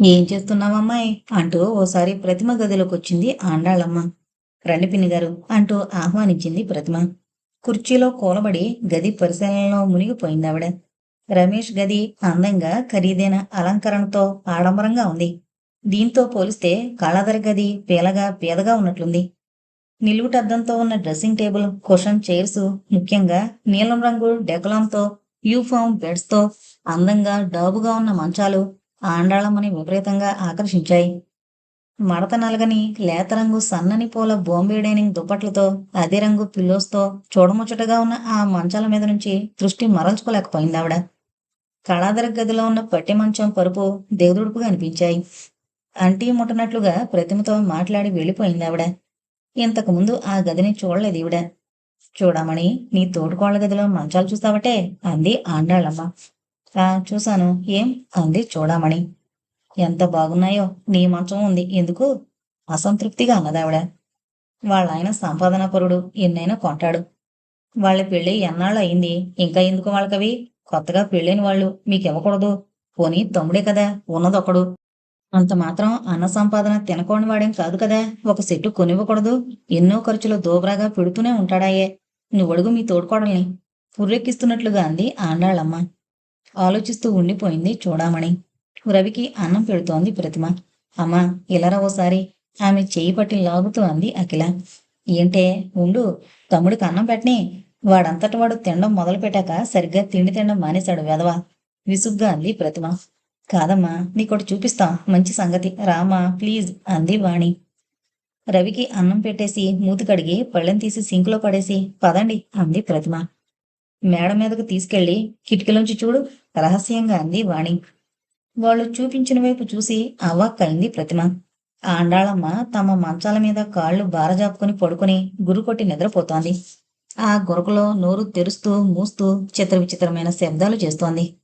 ఏం చేస్తున్నావమ్మాయి? అంటూ ఓసారి ప్రతిమ గదిలోకి వచ్చింది ఆండాళమ్మ. రండి పిన్ని గారు అంటూ ఆహ్వానించింది ప్రతిమ. కుర్చీలో కూలబడి గది పరిశీలనలో మునిగిపోయింది ఆవిడ రమేష్ గది అందంగా ఖరీదైన అలంకరణతో ఆడంబరంగా ఉంది. దీంతో పోలిస్తే కళాధర గది పీలగా పేదగా ఉన్నట్లుంది. నిలువుటద్దంతో ఉన్న డ్రెస్సింగ్ టేబుల్ కుషన్ చైర్స్ ముఖ్యంగా నీలం రంగు డెకలాంతో యూఫామ్ బెడ్స్తో అందంగా డాబుగా ఉన్న మంచాలు ఆండాళమ్మని విపరీతంగా ఆకర్షించాయి. మడత నలగని లేత రంగు సన్నని పూల బొంబే డైనింగ్ దుప్పట్లతో అదే రంగు పిల్లోస్తో చూడముచ్చటగా ఉన్న ఆ మంచాల మీద నుంచి దృష్టి మరల్చుకోలేకపోయింది ఆవిడ. కళాదర గదిలో ఉన్న పట్టి మంచం పరుపు దేవుడుపుగా అనిపించాయి. అంటీ ముట్టనట్లుగా ప్రతిమతో మాట్లాడి వెళ్ళిపోయింది ఆవిడ. ఇంతకుముందు ఆ గదిని చూడలేదు ఈవిడ. చూడమని నీ తోడుకోళ్ళ గదిలో మంచాలు చూస్తావటే? అంది ఆండాళ్ళమ్మ చూశాను. ఏం? అంది చూడమణి. ఎంత బాగున్నాయో నీ మంచం ఉంది. ఎందుకు? అసంతృప్తిగా అన్నదావిడ. వాళ్ళ ఆయన సంపాదన పరుడు. ఎన్నైనా కొంటాడు. వాళ్ళ పెళ్ళి ఎన్నాళ్ళు అయింది ఇంకా ఎందుకు వాళ్ళకవి? కొత్తగా పెళ్ళైన వాళ్ళు మీకివ్వకూడదు. పోనీ తమ్ముడే కదా ఉన్నదొకడు. అంత మాత్రం అన్న సంపాదన తినకోని వాడేం కాదు కదా. ఒక సెట్టు కొనివ్వకూడదు. ఎన్నో ఖర్చులు దోబరాగా పెడుతూనే ఉంటాడాయే. నువ్వడుగు మీ తోడుకోడల్ని. పుర్రెక్కిస్తున్నట్లుగా అంది ఆండాళ్ళమ్మ. ఆలోచిస్తూ ఉండిపోయింది చూడామణి. రవికి అన్నం పెడుతోంది ప్రతిమ. అమ్మా ఇలరా ఓసారి. ఆమె చేయి పట్టి లాగుతూ అంది అఖిల. ఏంటే ఉండు తమ్ముడికి అన్నం పెట్టని. వాడంతటి వాడు తినడం మొదలు పెట్టాక సరిగ్గా తిండి తినడం మానేశాడు వెధవా. విసుగ్గా అంది ప్రతిమ. కాదమ్మా నీకోటి చూపిస్తాం. మంచి సంగతి. రామా ప్లీజ్ అంది వాణి. రవికి అన్నం పెట్టేసి మూతి కడిగి పళ్ళెం తీసి సింకులో పడేసి పదండి అంది ప్రతిమ. మేడ మీదకు తీసుకెళ్ళి కిటికీలోంచి చూడు రహస్యంగా అంది వాణి. వాళ్ళు చూపించిన వైపు చూసి అవాక్కైంది ప్రతిమ. ఆ అండాళమ్మ తమ మంచాల మీద కాళ్ళు బారజాపుకుని పడుకుని గురుకొట్టి నిద్రపోతోంది. ఆ గురకలో నోరు తెరుస్తూ మూస్తూ చిత్ర విచిత్రమైన శబ్దాలు చేస్తోంది.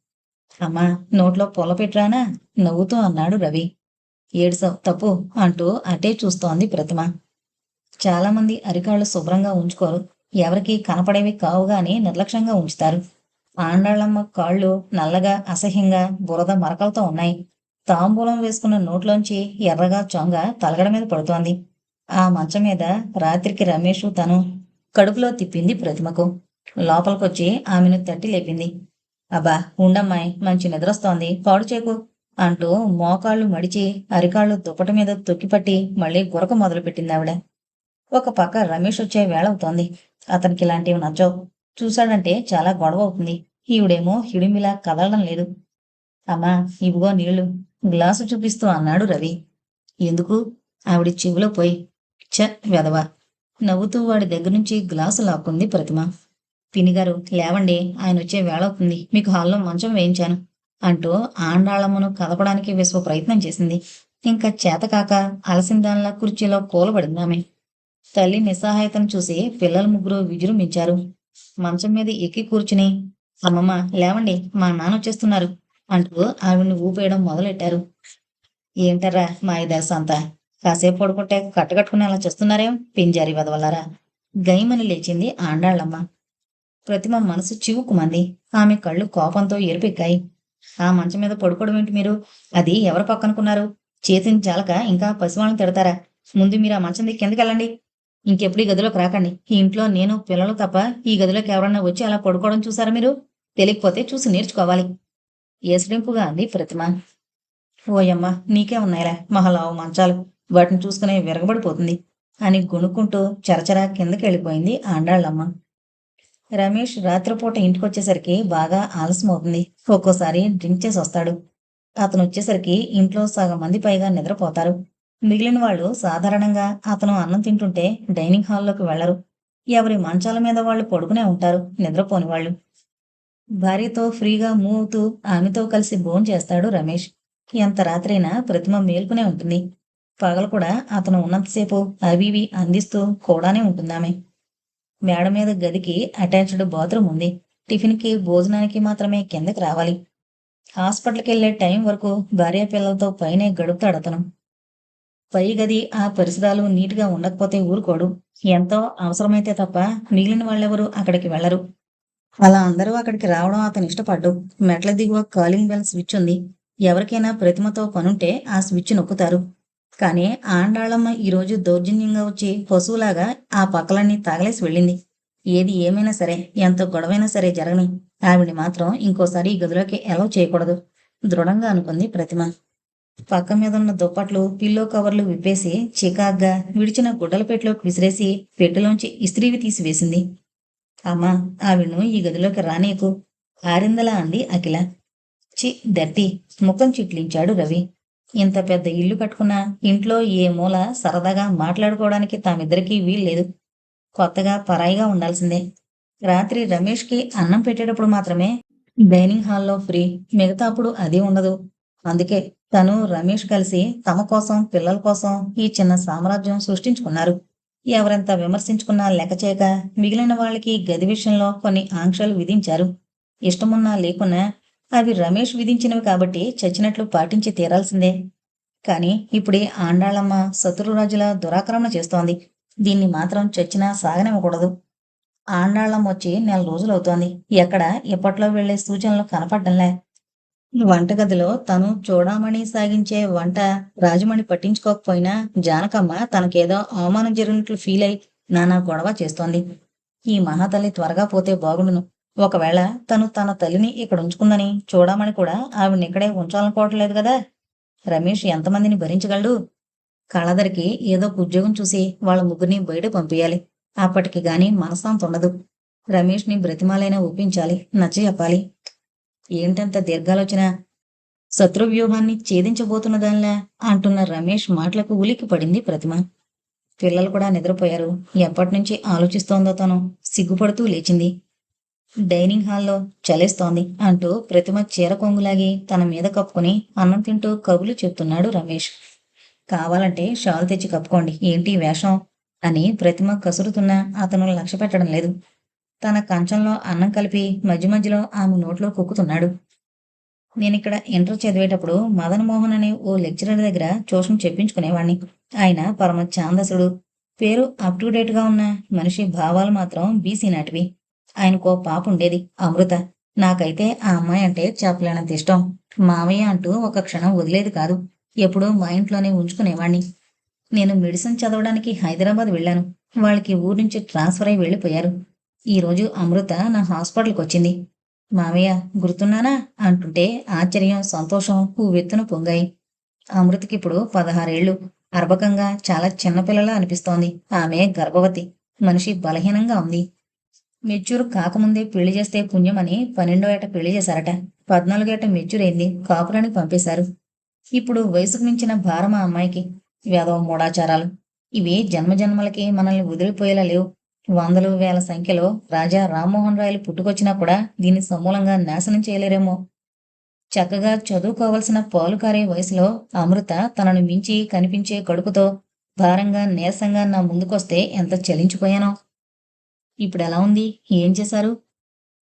అమ్మా నోట్లో పొల పెట్టరానా? నవ్వుతూ అన్నాడు రవి. ఏడుసావు తప్పు అంటూ అటే చూస్తోంది ప్రతిమ. చాలామంది అరికాళ్ళు శుభ్రంగా ఉంచుకోరు. ఎవరికి కనపడేవి కావుగాని నిర్లక్ష్యంగా ఉంచుతారు. ఆండాళ్ళమ్మ కాళ్ళు నల్లగా అసహ్యంగా బురద మరకలతో ఉన్నాయి. తాంబూలం వేసుకున్న నోట్లోంచి ఎర్రగా చొంగ తలగడ మీద పడుతోంది. ఆ మంచం మీద రాత్రికి రమేష్ తను కడుపులో తిప్పింది ప్రతిమకు. లోపలికొచ్చి ఆమెను తట్టి లేపింది. అబ్బా ఉండమ్మాయి మంచి నిద్రొస్తోంది. పాడు చేకు అంటూ మోకాళ్ళు మడిచి అరికాళ్ళు దుప్పటి మీద తొక్కిపట్టి మళ్ళీ గురక మొదలుపెట్టింది ఆవిడ ఒక పక్క రమేష్ వచ్చే వేళవుతోంది అతనికి ఇలాంటివి నచ్చవు. చూశాడంటే చాలా గొడవ అవుతుంది. ఈవిడేమో హిడిమిలా కదలడం లేదు. అమ్మా ఇవిగో నీళ్ళు. గ్లాసు చూపిస్తూ అన్నాడు రవి. ఎందుకు? ఆవిడ చెవిలో పోయి చ వెదవా నవ్వుతూ వాడి దగ్గర నుంచి గ్లాసు లాక్కుంది ప్రతిమ. పినిగారు లేవండి ఆయన వచ్చే వేళ అవుతుంది. మీకు హాల్లో మంచం వేయించాను అంటూ ఆండాళమ్మను కదపడానికి విశ్వ ప్రయత్నం చేసింది. ఇంకా చేతకాక అలసిందానిలా కుర్చీలో కూలబడింది ఆమె. తల్లి నిస్సహాయతను చూసి పిల్లల ముగ్గురు విజృంభించారు. మంచం మీద ఎక్కి కూర్చుని అమ్మమ్మ లేవండి మా నాన్న వచ్చేస్తున్నారు అంటూ ఆవిడ్ని ఊపేయడం మొదలెట్టారు. ఏంటరా మా ఇదర్శ అంతా? కాసేపు పడుకుంటే కట్టకట్టుకుని అలా చేస్తున్నారేం? పింజారి వదవలారా గైమని లేచింది ఆండాళ్ళమ్మ. ప్రతిమ మనసు చివుకుమంది ఆమె కళ్ళు కోపంతో ఎరుపెక్కాయి. ఆ మంచం మీద పడుకోవడం ఏంటి మీరు? అది ఎవరు పక్కనుకున్నారు? చేతిని చాలక ఇంకా పసివాళ్ళని తిడతారా? ముందు మీరు ఆ మంచం దిక్కి ఎందుకు వెళ్ళండి? ఇంకెప్పుడు ఈ గదిలోకి రాకండి. ఈ ఇంట్లో నేను పిల్లలు తప్ప ఈ గదిలోకి ఎవరన్నా వచ్చి అలా పడుకోవడం చూసారా మీరు? తెలియకపోతే చూసి నేర్చుకోవాలి. ఏసడింపుగా అంది ప్రతిమ. ఓయమ్మ నీకే ఉన్నాయిలా. మహలావు మంచాలు. వాటిని చూసుకునే విరగబడిపోతుంది. అని గుణుక్కుంటూ చరచరా కిందకి వెళ్ళిపోయింది ఆండాళ్ళమ్మ. రమేష్ రాత్రిపూట ఇంటికొచ్చేసరికి బాగా ఆలస్యం అవుతుంది ఒక్కోసారి డ్రింక్ చేసి వస్తాడు అతను వచ్చేసరికి ఇంట్లో సగం మంది పైగా నిద్రపోతారు. మిగిలిన వాళ్ళు సాధారణంగా అతను అన్నం తింటుంటే డైనింగ్ హాల్లోకి వెళ్ళరు. ఎవరి మంచాల మీద వాళ్ళు పడుకునే ఉంటారు నిద్రపోని వాళ్ళు. భార్యతో ఫ్రీగా మూవ్ అవుతూ ఆమెతో కలిసి భోన్ చేస్తాడు రమేష్. ఎంత రాత్రైనా ప్రతిమ మేల్కునే ఉంటుంది. పగలు కూడా అతను ఉన్నంతసేపు అవి ఇవి అందిస్తూ కూడానే ఉంటుంది ఆమె మేడ మీద గదికి అటాచ్డ్ బాత్రూమ్ ఉంది. టిఫిన్కి భోజనానికి మాత్రమే కిందకి రావాలి. హాస్పిటల్కి వెళ్ళే టైం వరకు భార్య పిల్లలతో పైనే గడుపుతాడు అతను. పై గది ఆ పరిసరాలు నీట్గా ఉండకపోతే ఊరుకోడు. ఎంతో అవసరమైతే తప్ప మిగిలిన వాళ్ళెవరూ అక్కడికి వెళ్ళరు అలా అందరూ అక్కడికి రావడం అతను ఇష్టపడ్డు. మెట్ల దిగువ కాలింగ్ బెల్ స్విచ్ ఉంది. ఎవరికైనా ప్రతిమతో పనుంటే ఆ స్విచ్ నొక్కుతారు. కానీ ఆండాళమ్మ ఈరోజు దౌర్జన్యంగా వచ్చి పశువులాగా ఆ పక్కలన్నీ తగలేసి వెళ్ళింది. ఏది ఏమైనా సరే ఎంత గొడవైనా సరే జరగని ఆవిడ్ని మాత్రం ఇంకోసారి ఈ గదిలోకి ఎలా చేయకూడదు. దృఢంగా అనుకుంది ప్రతిమ. పక్క మీద ఉన్న దుప్పట్లు పిల్లో కవర్లు విప్పేసి చికాగ్గా విడిచిన గుడ్డలపెట్లోకి విసిరేసి పెట్టెలోంచి ఇస్త్రీవి తీసి వేసింది అమ్మా ఆవిడను ఈ గదిలోకి రానీకు ఆరిందలా అంది అఖిల. చి దట్టి ముఖం చిట్లించాడు రవి. ఇంత పెద్ద ఇల్లు కట్టుకున్నా ఇంట్లో ఏ మూల సరదాగా మాట్లాడుకోవడానికి తామిద్దరికీ వీల్లేదు. కొత్తగా పరాయిగా ఉండాల్సిందే. రాత్రి రమేష్కి అన్నం పెట్టేటప్పుడు మాత్రమే డైనింగ్ హాల్లో ఫ్రీ మిగతా అప్పుడు అదే ఉండదు. అందుకే తను రమేష్ కలిసి తమ కోసం పిల్లల కోసం ఈ చిన్న సామ్రాజ్యం సృష్టించుకున్నారు. ఎవరెంత విమర్శించుకున్నా లెక్క చేయక మిగిలిన వాళ్ళకి గది విషయంలో కొన్ని ఆంక్షలు విధించారు. ఇష్టమున్నా లేకున్నా అవి రమేష్ విధించినవి కాబట్టి చచ్చినట్లు పాటించి తీరాల్సిందే. కానీ ఇప్పుడే ఆండాళమ్మ శత్రురాజుల దురాక్రమణ చేస్తోంది. దీన్ని మాత్రం చచ్చినా సాగనివ్వకూడదు. ఆండాళం వచ్చి నెల రోజులవుతోంది. ఎక్కడ ఎప్పట్లో వెళ్ళే సూచనలు కనపడ్డంలే. వంటగదిలో తను చూడమని సాగించే వంట రాజమణి పట్టించుకోకపోయినా జానకమ్మ తనకేదో అవమానం జరిగినట్లు ఫీల్ అయి నానా గొడవ చేస్తోంది. ఈ మహాతల్లి త్వరగా పోతే బాగుండును. ఒకవేళ తను తన తల్లిని ఇక్కడ ఉంచుకుందని చూడమని కూడా ఆవిడ ఇక్కడే ఉంచాలనుకోవట్లేదు కదా. రమేష్ ఎంతమందిని భరించగలడు? కళదరికి ఏదో ఉద్యోగం చూసి వాళ్ళ ముగ్గురిని బయట పంపించాలి అప్పటికి గాని మనశ్శాంతి ఉండదు. రమేష్ని బ్రతిమాలైనా ఒప్పించాలి నచ్చ చెప్పాలి ఏంటంత దీర్ఘాలోచన? శత్రువ్యూహాన్ని ఛేదించబోతున్నదానిలా అంటున్న రమేష్ మాటలకు ఉలికి పడింది ప్రతిమ. పిల్లలు కూడా నిద్రపోయారు. ఎప్పటినుంచి ఆలోచిస్తోందో తను సిగ్గుపడుతూ లేచింది. డైనింగ్ హాల్లో చలేస్తోంది అంటూ ప్రతిమ చీర కొంగులాగి తన మీద కప్పుకొని అన్నం తింటూ కబులు చెప్తున్నాడు రమేష్. కావాలంటే షాల్ తెచ్చి కప్పుకోండి. ఏంటి వేషం? అని ప్రతిమ కసురుతున్నా అతను లక్ష్య పెట్టడం లేదు. తన కంచంలో అన్నం కలిపి మధ్య మధ్యలో ఆమె నోట్లో కుక్కుతున్నాడు. నేను ఇక్కడ ఇంటర్ చదివేటప్పుడు మదన్ మోహన్ అనే ఓ లెక్చరర్ దగ్గర ట్యూషన్ చెప్పించుకునేవాణ్ణి. ఆయన పరమ ఛాందసుడు పేరు అప్ టు డేట్గా ఉన్న మనిషి భావాలు మాత్రం బీసీ నాటివి. ఆయనకో పాప ఉండేది అమృత. నాకైతే ఆ అమ్మాయి అంటే చెప్పలేనంత ఇష్టం. మావయ్య అంటూ ఒక క్షణం వదిలేదు కాదు. ఎప్పుడూ మా ఇంట్లోనే ఉంచుకునేవాణ్ణి. నేను మెడిసిన్ చదవడానికి హైదరాబాద్ వెళ్ళాను. వాళ్ళకి ఊరు నుంచి ట్రాన్స్ఫర్ అయి వెళ్ళిపోయారు. ఈరోజు అమృత నా హాస్పిటల్కి వచ్చింది. మామయ్య గుర్తున్నానా? అంటుంటే ఆశ్చర్యం సంతోషం పువ్వెత్తున పొంగాయి. అమృతకి ఇప్పుడు పదహారేళ్ళు అర్భకంగా చాలా చిన్నపిల్లలా అనిపిస్తోంది. ఆమె గర్భవతి. మనిషి బలహీనంగా ఉంది. మెచ్యూర్ కాకముందే పెళ్ళి చేస్తే పుణ్యమని పన్నెండో ఏట పెళ్ళి చేశారట. పద్నాలుగో ఏట మెచ్యూర్ అయింది. కాపురానికి పంపేశారు. ఇప్పుడు వయసుకు మించిన భారం ఆ అమ్మాయికి. వేదవ మూఢాచారాలు. ఇవి జన్మజన్మలకి మనల్ని వదిలిపోయేలా లేవు. వందలు వేల సంఖ్యలో రాజా రామ్మోహన్ రాయలు పుట్టుకొచ్చినా కూడా దీన్ని సమూలంగా నాశనం చేయలేరేమో. చక్కగా చదువుకోవలసిన పాలుకారే వయసులో అమృత తనను మించి కనిపించే కడుపుతో భారంగా నీరసంగా నా ముందుకొస్తే ఎంత చలించిపోయానో. ఇప్పుడు ఎలా ఉంది? ఏం చేశారు?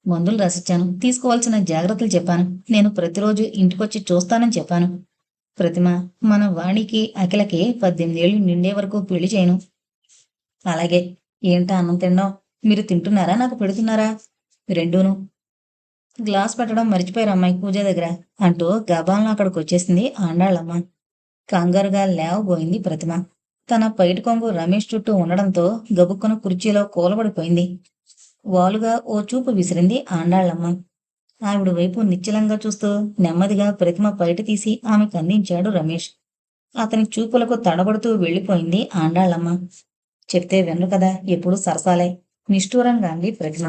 మందులు రాసిచ్చాను. తీసుకోవాల్సిన జాగ్రత్తలు చెప్పాను. నేను ప్రతిరోజు ఇంటికొచ్చి చూస్తానని చెప్పాను. ప్రతిమ మన వాణికి అఖిలకి పద్దెనిమిదేళ్ళు నిండే వరకు పెళ్ళి చేయను. అలాగే ఏంటా అన్నం తినడం మీరు తింటున్నారా? నాకు పెడుతున్నారా? రెండూను. గ్లాస్ పెట్టడం మర్చిపోయారు అమ్మాయి పూజ దగ్గర. అంటూ గబాలను అక్కడికి వచ్చేసింది ఆండాళ్ళమ్మ. కంగారుగా లేవబోయింది ప్రతిమ. తన పైటి కొంగు రమేష్ చుట్టూ ఉండడంతో గబుక్కున కుర్చీలో కూలబడిపోయింది. వాలుగా ఓ చూపు విసిరింది ఆండాళ్ళమ్మ. ఆవిడ వైపు నిశ్చలంగా చూస్తూ నెమ్మదిగా ప్రతిమ బయట తీసి ఆమెకు అందించాడు రమేష్. అతని చూపులకు తడబడుతూ వెళ్ళిపోయింది ఆండాళ్ళమ్మ. చెప్తే వెన్ను కదా ఎప్పుడు సరసాలే. నిష్ఠూరంగా అంది ప్రజ్ఞ.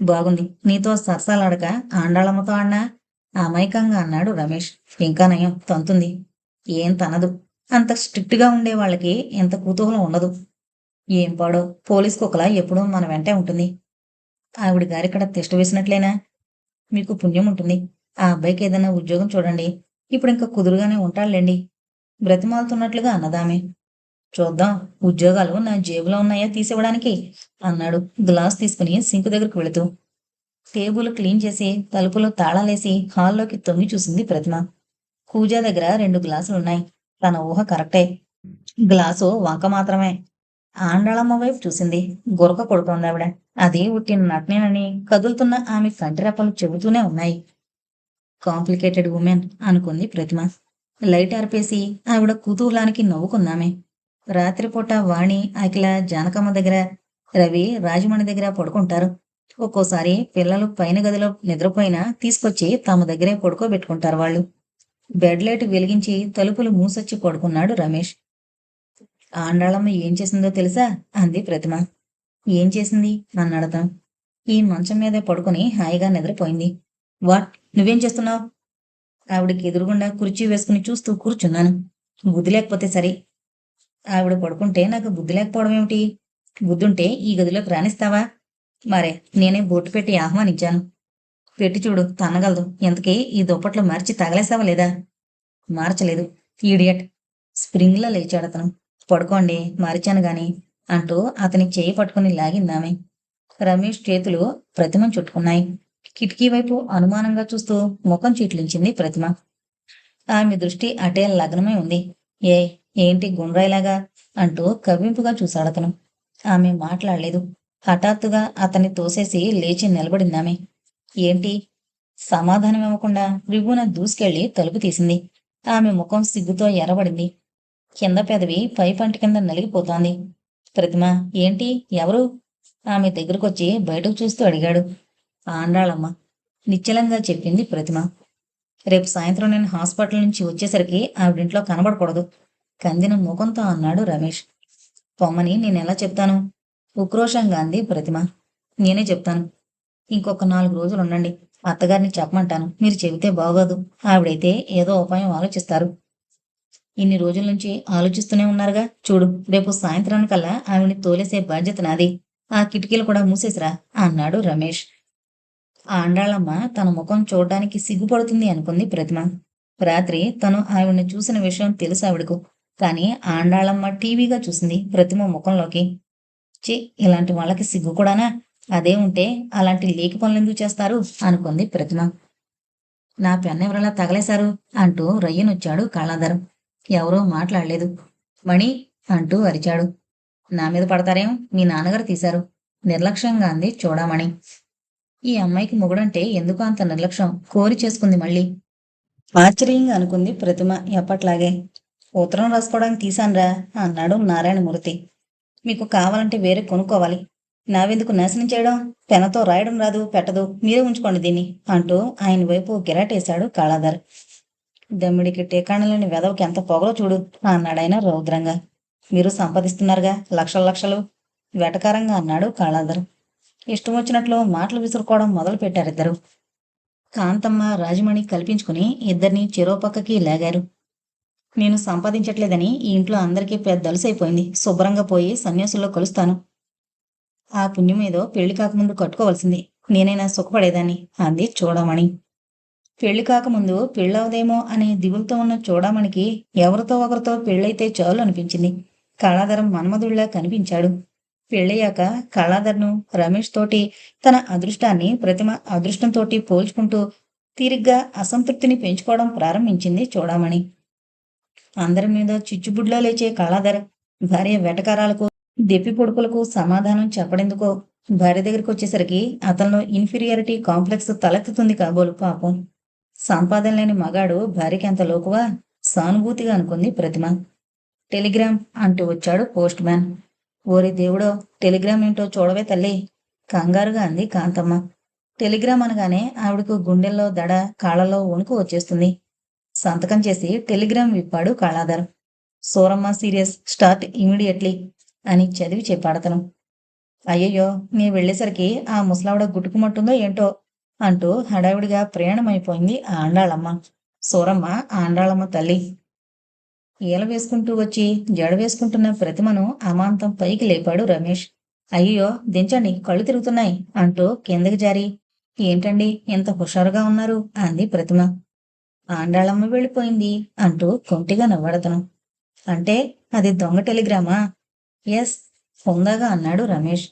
బాగుంది నీతో సరసాలాడక ఆండాళమ్మతో ఆడినా? అమాయకంగా అన్నాడు రమేష్. ఇంకా నయం తంతుంది. ఏం తనదు. అంత స్ట్రిక్ట్గా ఉండే వాళ్ళకి ఎంత కుతూహలం ఉండదు. ఏం పాడో పోలీస్ కుక్కలా ఎప్పుడూ మన వెంటే ఉంటుంది. ఆవిడ గారిక్కడ తిష్ట వేసినట్లేనా? మీకు పుణ్యం ఉంటుంది. ఆ అబ్బాయికి ఏదైనా ఉద్యోగం చూడండి. ఇప్పుడు ఇంకా కుదురుగానే ఉంటాడులేండి. బ్రతిమాలుతున్నట్లుగా అన్నదామే. చూద్దాం. ఉద్యోగాలు నా జేబులో ఉన్నాయా తీసివ్వడానికి? అన్నాడు. గ్లాస్ తీసుకుని సింక్ దగ్గరకు వెళుతూ. టేబుల్ క్లీన్ చేసి తలుపులో తాళాలేసి హాల్లోకి తొంగి చూసింది ప్రతిమ. కూజా దగ్గర రెండు గ్లాసులున్నాయి తన ఊహ కరెక్టే. గ్లాసు వంక మాత్రమే. ఆండాళమ్మ వైపు చూసింది. గురక కొడుతోంది ఆవిడ అది ఉట్టిన నటనేనని కదులుతున్న ఆమె కంటిరెప్పలు చెబుతూనే ఉన్నాయి. కాంప్లికేటెడ్ ఉమెన్ అనుకుంది ప్రతిమ. లైట్ ఆర్పేసి ఆవిడ కుతూహలానికి నవ్వుకుందామే. రాత్రిపూట వాణి అఖిల జానకమ్మ దగ్గర రవి రాజమణి దగ్గర పడుకుంటారు. ఒక్కోసారి పిల్లలు పైన గదిలో నిద్రపోయినా తీసుకొచ్చి తమ దగ్గరే పడుకోబెట్టుకుంటారు వాళ్ళు. బెడ్ లైట్ వెలిగించి తలుపులు మూసొచ్చి పడుకున్నాడు రమేష్. ఆండాళమ్మ ఏం చేసిందో తెలుసా? అంది ప్రతిమ. ఏం చేసింది? అన్నాడతాం ఈ మంచం మీదే పడుకుని హాయిగా నిద్రపోయింది. వాట్? నువ్వేం చేస్తున్నావు? ఆవిడకి ఎదురుగుండా కుర్చీ వేసుకుని చూస్తూ కూర్చున్నాను. బుద్ధి లేకపోతే సరే ఆవిడ పడుకుంటే నాకు బుద్ధి లేకపోవడం ఏమిటి? బుద్ధుంటే ఈ గదిలోకి రాణిస్తావా మరే నేనే బొట్టు పెట్టి ఆహ్వానించాను. పెట్టి చూడు తన్నగలదు ఇంతకీ ఈ దుప్పట్లు మార్చి తగలేసావా లేదా? మార్చలేదు. ఈడియట్ స్ప్రింగ్లో లేచాడు అతను. పడుకోండి మార్చాను గాని అంటూ అతని చేయి పట్టుకుని లాగిందామె రమేష్ చేతులు ప్రతిమను చుట్టుకున్నాయి. కిటికీ వైపు అనుమానంగా చూస్తూ ముఖం చీట్లించింది ప్రతిమ. ఆమె దృష్టి అటే లగ్నమై ఉంది. ఏ ఏంటి గుండ్రాయిలాగా అంటూ కవ్వింపుగా చూశాడతను ఆమె మాట్లాడలేదు. హఠాత్తుగా అతన్ని తోసేసి లేచి నిలబడిందామె ఏంటి? సమాధానం ఇవ్వకుండా రివ్వున దూసుకెళ్ళి తలుపు తీసింది. ఆమె ముఖం సిగ్గుతో ఎర్రబడింది. కింద పెదవి పై పంట కింద నలిగిపోతోంది. ప్రతిమ ఏంటి? ఎవరు? ఆమె దగ్గరకొచ్చి బయటకు చూస్తూ అడిగాడు. ఆండాళమ్మ నిశ్చలంగా చెప్పింది ప్రతిమ. రేపు సాయంత్రం నేను హాస్పిటల్ నుంచి వచ్చేసరికి ఆవిడింట్లో కనబడకూడదు. కందిన ముఖంతో అన్నాడు రమేష్. పొమ్మని నేనెలా చెప్తాను? ఉక్రోషంగా అంది ప్రతిమ. నేనే చెప్తాను. ఇంకొక నాలుగు రోజులు ఉండండి. అత్తగారిని చెప్పమంటాను. మీరు చెబితే బాగోదు. ఆవిడైతే ఏదో ఉపాయం ఆలోచిస్తారు. ఇన్ని రోజుల నుంచి ఆలోచిస్తూనే ఉన్నారుగా. చూడు రేపు సాయంత్రానికల్లా ఆవిడని తోలేసే బాధ్యత నాది. ఆ కిటికీలు కూడా మూసేసిరా అన్నాడు రమేష్. ఆ అండాళమ్మ తన ముఖం చూడడానికి సిగ్గుపడుతుంది అనుకుంది ప్రతిమ. రాత్రి తను ఆవిడ్ని చూసిన విషయం తెలుసు ఆవిడకు. కానీ ఆండాళమ్మ టీవీగా చూసింది ప్రతిమ ముఖంలోకి. చి ఇలాంటి వాళ్ళకి సిగ్గు కూడానా? అదే ఉంటే అలాంటి లేకి పనులు ఎందుకు చేస్తారు? అనుకుంది ప్రతిమ. నా పెన్ ఎవరలా తగలేశారు? అంటూ రయ్యనొచ్చాడు కళాధరం. ఎవరో మాట్లాడలేదు. మణి అంటూ అరిచాడు. నా మీద పడతారేం? మీ నాన్నగారు తీశారు. నిర్లక్ష్యంగా అంది చూడమణి. ఈ అమ్మాయికి మొగుడంటే ఎందుకు అంత నిర్లక్ష్యం? కోరి చేసుకుంది మళ్ళీ. ఆశ్చర్యంగా అనుకుంది ప్రతిమ ఎప్పట్లాగే. ఉత్తరం రాసుకోవడానికి తీశానురా అన్నాడు నారాయణమూర్తి. మీకు కావాలంటే వేరే కొనుక్కోవాలి. నావెందుకు నాశనం చేయడం? పెనతో రాయడం రాదు పెట్టదు. మీరే ఉంచుకోండి దీన్ని అంటూ ఆయన వైపు గిరాటేశాడు కాళాధర్. దమ్మిడికి టీకాణలేని వెదవకి ఎంత పొగలో చూడు అన్నాడాయన రౌద్రంగా. మీరు సంపాదిస్తున్నారుగా లక్షల లక్షలు? వెటకారంగా అన్నాడు కాళాధర్. ఇష్టం వచ్చినట్లు మాటలు విసురుకోవడం మొదలు పెట్టారిద్దరు కాంతమ్మ రాజమణి కల్పించుకుని ఇద్దరిని చెరో పక్కకి లాగారు. నేను సంపాదించట్లేదని ఈ ఇంట్లో అందరికీ పెద్ద అలసైపోయింది శుభ్రంగా పోయి సన్యాసుల్లో కలుస్తాను. ఆ పుణ్యం ఏదో పెళ్ళి కాకముందు కట్టుకోవాల్సింది. నేనైనా సుఖపడేదాన్ని. అంది చూడమణి. పెళ్ళి కాకముందు పెళ్ళవదేమో అనే దిగులతో ఉన్న చూడమణికి ఎవరితో ఒకరితో పెళ్ళైతే చాలు అనిపించింది. కళాధరం మన్మధుడిలా కనిపించాడు. పెళ్ళయ్యాక కళాధర్ను రమేష్ తోటి తన అదృష్టాన్ని ప్రతిమ అదృష్టంతోటి పోల్చుకుంటూ తీరిగ్గా అసంతృప్తిని పెంచుకోవడం ప్రారంభించింది చూడమణి. అందరి మీద చిచ్చుబుడ్లో లేచే కళాధర భార్య వెటకారాలకు దెప్పి పొడుపులకు సమాధానం చెప్పడెందుకో? భార్య దగ్గరికి వచ్చేసరికి అతనిలో ఇన్ఫీరియారిటీ కాంప్లెక్స్ తలెత్తుతుంది కాబోలు పాపం. సంపాదన లేని మగాడు భార్యకి అంత లోకువా? సానుభూతిగా అనుకుంది ప్రతిమ. టెలిగ్రామ్ అంటూ వచ్చాడు పోస్ట్ మ్యాన్. ఓరి దేవుడో టెలిగ్రామ్ ఏంటో చూడవే తల్లి కంగారుగా అంది కాంతమ్మ. టెలిగ్రామ్ అనగానే ఆవిడకు గుండెల్లో దడ కాళ్ళలో వణుకు వచ్చేస్తుంది. సంతకం చేసి telegram విప్పాడు Kaladhar. Suramma serious start immediately అని చదివి చెప్పాడతను అయ్యయ్యో నీ వెళ్ళేసరికి ఆ ముసలావిడ గుట్టుకుమట్టుందో ఏంటో అంటూ హడావిడిగా ప్రయాణమైపోయింది ఆండాళమ్మ. సూరమ్మ ఆండాళమ్మ తల్లి ఈల వేసుకుంటూ వచ్చి జడ వేసుకుంటున్న ప్రతిమను అమాంతం పైకి లేపాడు రమేష్. అయ్యో దించండి కళ్ళు తిరుగుతున్నాయి అంటూ కిందకి జారి. ఏంటండి ఎంత హుషారుగా ఉన్నారు అంది ప్రతిమ. ఆండాళమ్మ వెళ్ళిపోయింది అంటూ కొంటిగా నవ్వడతను. అంటే అది దొంగ టెలిగ్రామా? ఎస్ హుందాగా అన్నాడు రమేష్.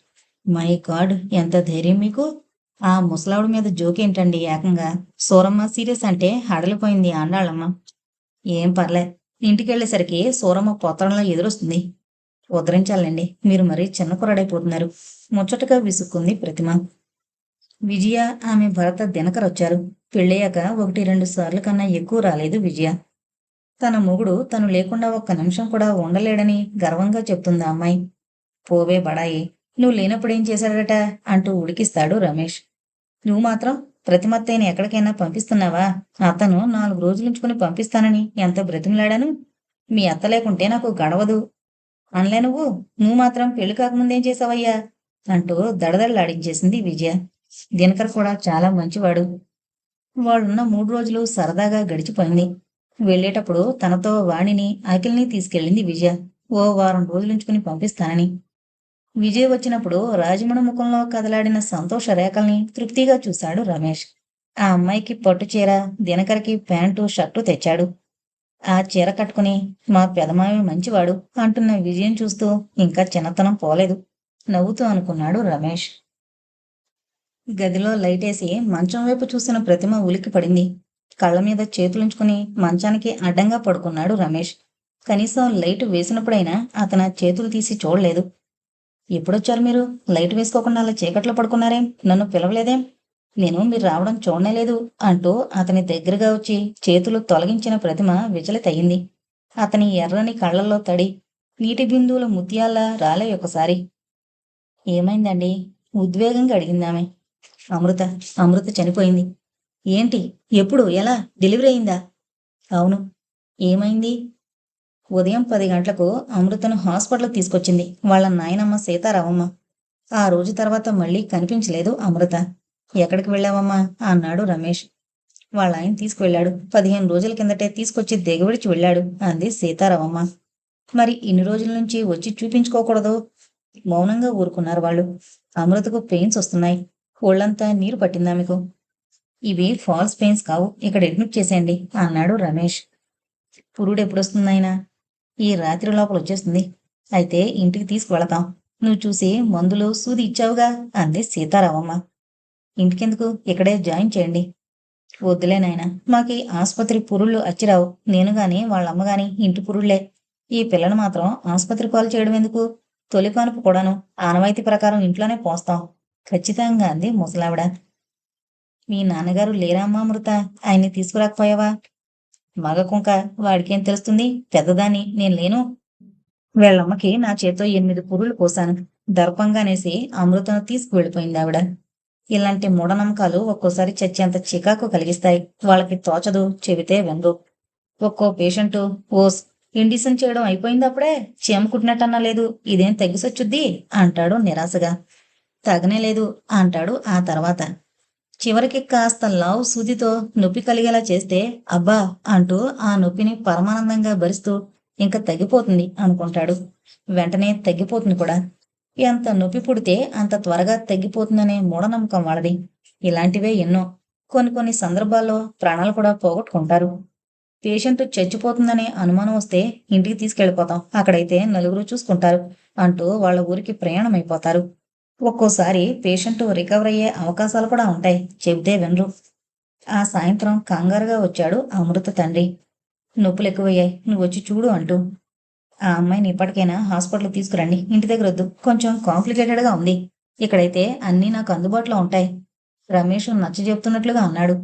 మై గాడ్ ఎంత ధైర్యం మీకు. ఆ ముసలావిడ మీద జోకేంటండి ఏకంగా? సూరమ్మ సీరియస్ అంటే హడలిపోయింది ఆండాళమ్మ. ఏం పర్లే ఇంటికెళ్ళేసరికి సూరమ్మ పొత్తడంలో ఎదురొస్తుంది. ఉద్ధరించాలండి మీరు మరీ చిన్న కుర్రాడైపోతున్నారు. ముచ్చటగా విసుక్కుంది ప్రతిమ. విజయ ఆమె భర్త దినకర్ వచ్చారు పెళ్ళయ్యాక ఒకటి రెండు సార్లు కన్నా ఎక్కువ రాలేదు విజయ. తన మొగుడు తను లేకుండా ఒక్క నిమిషం కూడా ఉండలేడని గర్వంగా చెప్తుంది అమ్మాయి. పోవే బడాయి నువ్వు లేనప్పుడు ఏం చేశాడట? అంటూ ఉడికిస్తాడు రమేష్. నువ్వు మాత్రం ప్రతిమత్తైన ఎక్కడికైనా పంపిస్తున్నావా? అతను నాలుగు రోజులుంచుకుని పంపిస్తానని ఎంత బ్రతిమలాడాను? మీ అత్త లేకుంటే నాకు గడవదు. అనలే నువ్వు నువ్వు మాత్రం పెళ్ళి కాకముందేం చేసావయ్యా అంటూ దడదడలాడించేసింది విజయ. దినకర్ కూడా చాలా మంచివాడు. వాళ్ళున్న మూడు రోజులు సరదాగా గడిచిపోయింది. వెళ్ళేటప్పుడు తనతో వాణిని అఖిల్ని తీసుకెళ్ళింది విజయ. ఓ వారం రోజులుంచుకుని పంపిస్తానని. విజయ్ వచ్చినప్పుడు రాజమణ ముఖంలో కదలాడిన సంతోష రేఖల్ని తృప్తిగా చూశాడు రమేష్. ఆ అమ్మాయికి పట్టు చీర దినకరకి ప్యాంటు షర్టు తెచ్చాడు. ఆ చీర కట్టుకుని మా పెదమావి మంచివాడు అంటున్న విజయం చూస్తూ ఇంకా చిన్నతనం పోలేదు. నవ్వుతూ అనుకున్నాడు రమేష్. గదిలో లైటేసి మంచం వైపు చూసిన ప్రతిమ ఉలికి పడింది. కళ్ళ మీద చేతులుంచుకుని మంచానికి అడ్డంగా పడుకున్నాడు రమేష్. కనీసం లైట్ వేసినప్పుడైనా అతను చేతులు తీసి చూడలేదు. ఎప్పుడొచ్చారు మీరు? లైట్ వేసుకోకుండా అలా చీకట్లో పడుకున్నారేం? నన్ను పిలవలేదేం? నేను మీరు రావడం చూడలేదు అంటూ అతని దగ్గరగా వచ్చి చేతులు తొలగించిన ప్రతిమ విచలితయింది అతని ఎర్రని కళ్ళల్లో తడి నీటి బిందువుల ముత్యాల్లా రాలే ఒకసారి. ఏమైందండి? ఉద్వేగంగా అడిగిందామె. అమృత అమృత చనిపోయింది. ఏంటి? ఎప్పుడు? ఎలా? డెలివరీ అయిందా? అవును. ఏమైంది? ఉదయం పది గంటలకు అమృతను హాస్పిటల్కి తీసుకొచ్చింది వాళ్ళ నాయనమ్మ సీతారామమ్మ. ఆ రోజు తర్వాత మళ్ళీ కనిపించలేదు అమృత. ఎక్కడికి వెళ్ళావమ్మా? అన్నాడు రమేష్. వాళ్ళ ఆయన తీసుకువెళ్ళాడు. పదిహేను రోజుల కిందటే తీసుకొచ్చి దిగబడిచి వెళ్ళాడు అంది సీతారామమ్మ. మరి ఇన్ని రోజుల నుంచి వచ్చి చూపించుకోకూడదు? మౌనంగా ఊరుకున్నారు వాళ్ళు. అమృతకు పెయిన్స్ వస్తున్నాయి. ఒళ్ళంతా నీరు పట్టిందా మీకు ఇవి ఫాల్స్ పెయిన్స్ కావు ఇక్కడ అడ్మిట్ చేసేయండి అన్నాడు రమేష్. పురుడు ఎప్పుడొస్తుందైనా ఈ రాత్రి లోపల వచ్చేస్తుంది. అయితే ఇంటికి తీసుకువెళతాం. నువ్వు చూసి మందులు సూది ఇచ్చావుగా అంది సీతారామమ్మ. ఇంటికెందుకు? ఇక్కడే జాయిన్ చేయండి. వద్దులే నాయన మాకి ఆసుపత్రి పురుళ్ళు అచ్చిరావు. నేను గాని వాళ్ళమ్మ గాని ఇంటి పురుళ్ళే ఈ పిల్లను మాత్రం ఆసుపత్రి పాలు చేయడం ఎందుకు తొలి కానుపు కూడాను ఆనవాయితీ ప్రకారం ఇంట్లోనే పోస్తాం. ఖచ్చితంగా అంది ముసలావిడ. మీ నాన్నగారు లేరామ్మా అమృత? ఆయన్ని తీసుకురాకపోయావా? మగ కుంక వాడికేం తెలుస్తుంది? పెద్దదాన్ని నేను లేను. వీళ్ళమ్మకి నా చేతో ఎనిమిది పురులు పోసాను దర్పంగానేసి అమృతను తీసుకువెళ్ళిపోయింది ఆవిడ. ఇలాంటి మూఢనమ్మకాలు ఒక్కోసారి చచ్చేంత చికాకు కలిగిస్తాయి. వాళ్ళకి తోచదు చెబితే వెందు ఒక్కో పేషెంటు ఓస్ ఇండిసన్ చేయడం అయిపోయింది అప్పుడే? చీమ లేదు. ఇదేం తగ్గిసొచ్చుద్ది అంటాడు నిరాశగా. తగనే లేదు అంటాడు ఆ తర్వాత. చివరికి కాస్త లవ్ సూదితో నొప్పి కలిగేలా చేస్తే అబ్బా అంటూ ఆ నొప్పిని పరమానందంగా భరిస్తూ ఇంకా తగ్గిపోతుంది అనుకుంటాడు. వెంటనే తగ్గిపోతుంది కూడా. ఎంత నొప్పి పుడితే అంత త్వరగా తగ్గిపోతుందనే మూఢనమ్మకం వాళ్ళది. ఇలాంటివే ఎన్నో. కొన్ని కొన్ని సందర్భాల్లో ప్రాణాలు కూడా పోగొట్టుకుంటారు. పేషెంట్ చచ్చిపోతుందనే అనుమానం వస్తే ఇంటికి తీసుకెళ్ళిపోతాం అక్కడైతే నలుగురు చూసుకుంటారు అంటూ వాళ్ళ ఊరికి ప్రయాణం అయిపోతారు ఒక్కోసారి పేషెంట్ రికవర్ అయ్యే అవకాశాలు కూడా ఉంటాయి. చెబితే వినరు. ఆ సాయంత్రం కంగారుగా వచ్చాడు అమృత తండ్రి. నొప్పులు ఎక్కువయ్యాయి. నువ్వు వచ్చి చూడు అంటూ. ఆ అమ్మాయిని ఇప్పటికైనా హాస్పిటల్కి తీసుకురండి. ఇంటి దగ్గర వద్దు. కొంచెం కాంప్లికేటెడ్గా ఉంది. ఇక్కడైతే అన్నీ నాకు అందుబాటులో ఉంటాయి. రమేష్ నచ్చ చెప్తున్నట్లుగా అన్నాడు.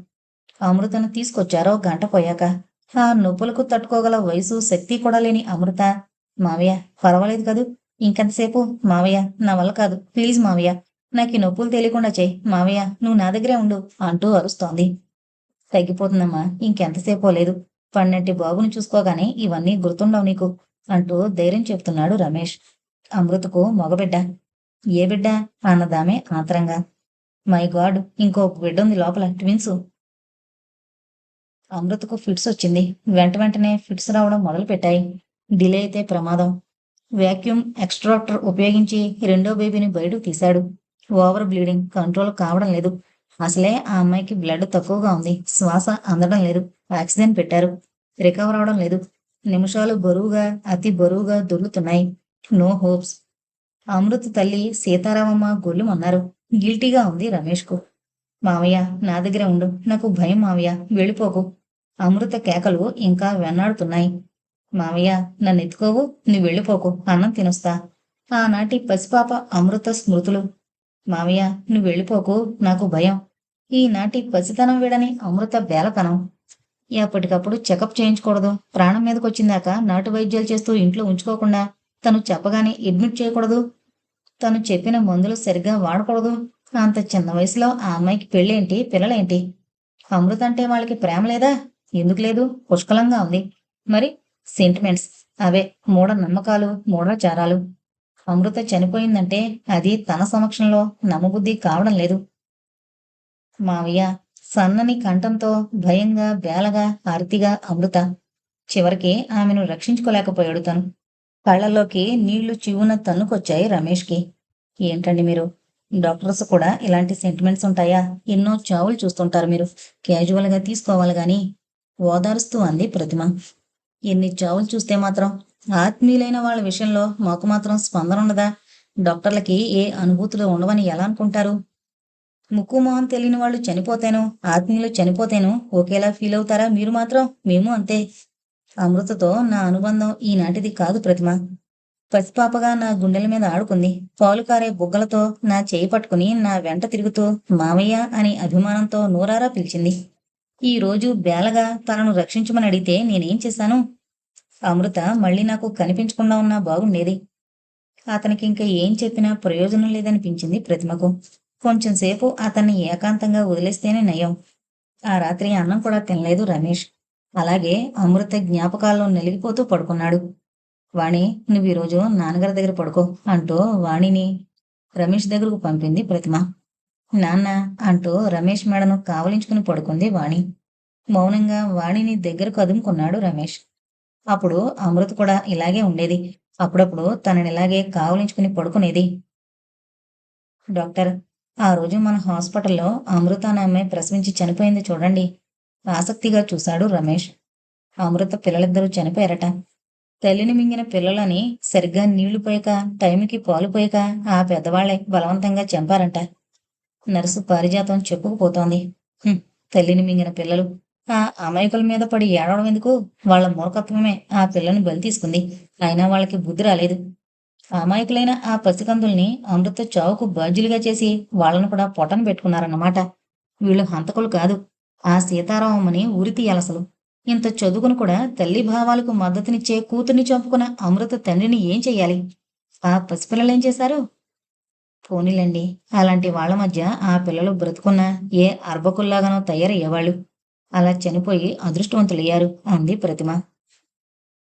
అమృతను తీసుకొచ్చారో గంట పోయాక. ఆ నొప్పులకు తట్టుకోగల వయసు శక్తి కూడా లేని అమృత. మావయ్య పర్వాలేదు కదూ? ఇంకెంతసేపు మావయ్య నా వల్ల కాదు. ప్లీజ్ మావయ్య నాకు ఈ నొప్పులు తెలియకుండా చేయి మావయ్య నువ్వు నా దగ్గరే ఉండు అంటూ అరుస్తోంది. తగ్గిపోతుందమ్మా ఇంకెంతసేపో లేదు పన్నెంటి బాబుని చూసుకోగానే ఇవన్నీ గుర్తుండవు నీకు అంటూ ధైర్యం చెప్తున్నాడు రమేష్. అమృతకు మగబిడ్డ. ఏ బిడ్డ? అన్నదామే ఆత్రంగా. మై గాడ్ ఇంకో బిడ్డ ఉంది లోపల ట్విన్స్. అమృతకు ఫిట్స్ వచ్చింది. వెంట వెంటనే ఫిట్స్ రావడం మొదలు పెట్టాయి డిలే అయితే ప్రమాదం. వ్యాక్యూమ్ ఎక్స్ట్రాక్టర్ ఉపయోగించి రెండో బేబీని బయటకు తీశాడు. ఓవర్ బ్లీడింగ్ కంట్రోల్ కావడం లేదు. అసలే ఆ అమ్మాయికి బ్లడ్ తక్కువగా ఉంది. శ్వాస అందడం లేదు. ఆక్సిజన్ పెట్టారు. రికవర్ అవడం లేదు. నిమిషాలు బరువుగా అతి బరువుగా దొర్లుతున్నాయి. No hopes. అమృత తల్లి సీతారామమ్మ గొల్లుమన్నారు గిల్టీగా ఉంది రమేష్కు. మావయ్య నా దగ్గర ఉండు. నాకు భయం మావయ్య. వెళ్ళిపోకు. అమృత కేకలు ఇంకా వెన్నాడుతున్నాయి. మావయ్య నన్ను ఎత్తుకోవు నువ్వు వెళ్ళిపోకు అన్నం తినొస్తా. ఆనాటి పసిపాప అమృత స్మృతులు. మావయ్య నువ్వు వెళ్ళిపోకు నాకు భయం. ఈనాటి పసితనం వీడని అమృత బేలతనం. ఎప్పటికప్పుడు చెకప్ చేయించకూడదు. ప్రాణం మీదకొచ్చిందాక నాటు వైద్యాలు చేస్తూ ఇంట్లో ఉంచుకోకుండా తను చెప్పగానే అడ్మిట్ చేయకూడదు. తను చెప్పిన మందులు సరిగ్గా వాడకూడదు. అంత చిన్న వయసులో ఆ అమ్మాయికి పెళ్ళేంటి పిల్లలేంటి? అమృత అంటే వాళ్ళకి ప్రేమ లేదా? ఎందుకు లేదు? పుష్కలంగా ఉంది. మరి సెంటిమెంట్స్ అవే మూఢ నమ్మకాలు మూఢాచారాలు అమృత చనిపోయిందంటే అది తన సమక్షంలో నమ్మబుద్ధి కావడం లేదు. మావయ్య సన్నని కంఠంతో భయంగా బేలగా ఆర్తిగా అమృత చివరికి ఆమెను రక్షించుకోలేకపోయాడు తను. కళ్ళల్లోకి నీళ్ళు చివున తన్నుకొచ్చాయి రమేష్కి. ఏంటండి మీరు? డాక్టర్స్ కూడా ఇలాంటి సెంటిమెంట్స్ ఉంటాయా? ఎన్నో చావులు చూస్తుంటారు మీరు. క్యాజువల్గా తీసుకోవాలి గాని ఓదారుస్తూ అంది ప్రతిమ. ఎన్ని చావులు చూస్తే మాత్రం ఆత్మీయులైన వాళ్ళ విషయంలో మాకు మాత్రం స్పందన ఉండదా? డాక్టర్లకి ఏ అనుభూతులు ఉండవని ఎలా అనుకుంటారు? ముక్కు మొహం తెలియని వాళ్ళు చనిపోతేను ఆత్మీయులు చనిపోతేను ఒకేలా ఫీల్ అవుతారా మీరు మాత్రం? మేము అంతే. అమృతతో నా అనుబంధం ఈనాటిది కాదు ప్రతిమ. పసిపాపగా నా గుండెల మీద ఆడుకుంది. పాలు కారే బుగ్గలతో నా చేయి పట్టుకుని నా వెంట తిరుగుతూ మామయ్య అని అభిమానంతో నూరారా పిలిచింది. ఈ రోజు బేలగా తనను రక్షించమని అడిగితే నేనేం చేశాను? అమృత మళ్ళీ నాకు కనిపించకుండా ఉన్నా బాగుండేది. అతనికి ఇంకా ఏం చెప్పినా ప్రయోజనం లేదనిపించింది ప్రతిమకు. కొంచెం సేపు అతన్ని ఏకాంతంగా వదిలేస్తేనే నయం. ఆ రాత్రి అన్నం కూడా తినలేదు రమేష్. అలాగే అమృత జ్ఞాపకాల్లో నలిగిపోతూ పడుకున్నాడు. వాణి నువ్వు ఈరోజు నాన్నగారి దగ్గర పడుకో అంటూ వాణిని రమేష్ దగ్గరకు పంపింది ప్రతిమ. నాన్న అంటూ రమేష్ మెడను కావలించుకుని పడుకుంది వాణి. మౌనంగా వాణిని దగ్గరకు అదుముకున్నాడు రమేష్. అప్పుడు అమృత కూడా ఇలాగే ఉండేది. అప్పుడప్పుడు తనని ఇలాగే కావలించుకుని పడుకునేది. డాక్టర్ ఆ రోజు మన హాస్పిటల్లో అమృత అనే అమ్మాయి ప్రసవించి చనిపోయింది చూడండి. ఆసక్తిగా చూశాడు రమేష్. అమృత పిల్లలిద్దరూ చనిపోయారట. తల్లిని మింగిన పిల్లలని సరిగ్గా నీళ్ళు పోయక టైంకి పాలు పోయక ఆ పెద్దవాళ్ళే బలవంతంగా చంపారంట. నర్సు పారిజాతం చెప్పుకుపోతోంది. తల్లిని మింగిన పిల్లలు. ఆ అమాయకుల మీద పడి ఏడవడం ఎందుకు? వాళ్ళ మూర్ఖత్వమే. ఆ పిల్లని బలి తీసుకుంది. అయినా వాళ్ళకి బుద్ధి రాలేదు. అమాయకులైన ఆ పసికందుల్ని అమృత చావుకు బాధ్యులుగా చేసి వాళ్ళను కూడా పొట్టన పెట్టుకున్నారన్నమాట. వీళ్ళు హంతకులు కాదు. ఆ సీతారామమ్మని ఉరితి అలసలు ఇంత చదువుకుని కూడా తల్లి భావాలకు మద్దతునిచ్చే కూతుర్ని చంపుకున్న అమృత తండ్రిని ఏం చెయ్యాలి? ఆ పసిపిల్లలేం చేశారు? పోనీలండి. అలాంటి వాళ్ళ మధ్య ఆ పిల్లలు బ్రతుకున్న ఏ అర్భకుల్లాగానో తయారయ్యేవాళ్ళు. అలా చనిపోయి అదృష్టవంతులయ్యారు అంది ప్రతిమ.